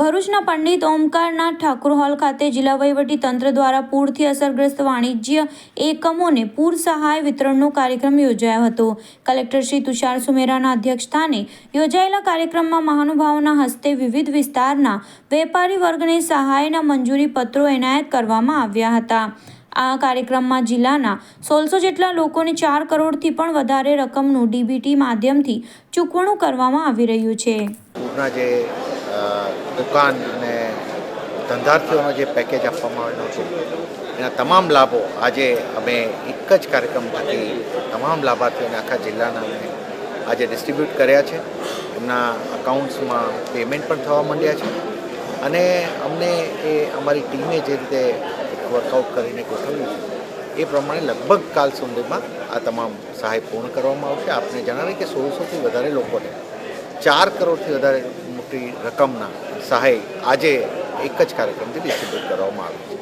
ભરૂચના પંડિત ઓમકારનાથ ઠાકુર હોલ ખાતે જિલ્લા વહીવટી તંત્ર દ્વારા પૂરથી અસરગ્રસ્ત વાણિજ્ય એકમોને પૂર સહાય વિતરણનો કાર્યક્રમ યોજાયો હતો. કલેક્ટર શ્રી તુષાર સુમેરાના અધ્યક્ષસ્થાને યોજાયેલા કાર્યક્રમમાં મહાનુભાવોના હસ્તે વિવિધ વિસ્તારના વેપારી વર્ગને સહાયના મંજૂરી પત્રો એનાયત કરવામાં આવ્યા હતા. આ કાર્યક્રમમાં જિલ્લાના સોળસો જેટલા લોકોને ચાર કરોડથી પણ વધારે રકમનું ડીબીટી માધ્યમથી ચૂકવણું કરવામાં આવી રહ્યું છે. દુકાન અને ધંધાર્થીઓનો જે પેકેજ આપવામાં આવેલો છે, એના તમામ લાભો આજે અમે એક જ કાર્યક્રમ થકી તમામ લાભાર્થીઓને આખા જિલ્લાના અમે આજે ડિસ્ટ્રીબ્યુટ કર્યા છે. એમના અકાઉન્ટ્સમાં પેમેન્ટ પણ થવા માંડ્યા છે. અને અમને એ અમારી ટીમે જે રીતે વર્કઆઉટ કરીને ગોઠવ્યું છે, એ પ્રમાણે લગભગ કાલ સુધીમાં આ તમામ સહાય પૂર્ણ કરવામાં આવશે. આપને જણાવી કે સોળસોથી વધારે લોકોને ચાર કરોડથી વધારે મોટી રકમના સહાય આજે એક જ કાર્યક્રમથી ડિસ્ટ્રીબ્યુટ કરવામાં આવી છે.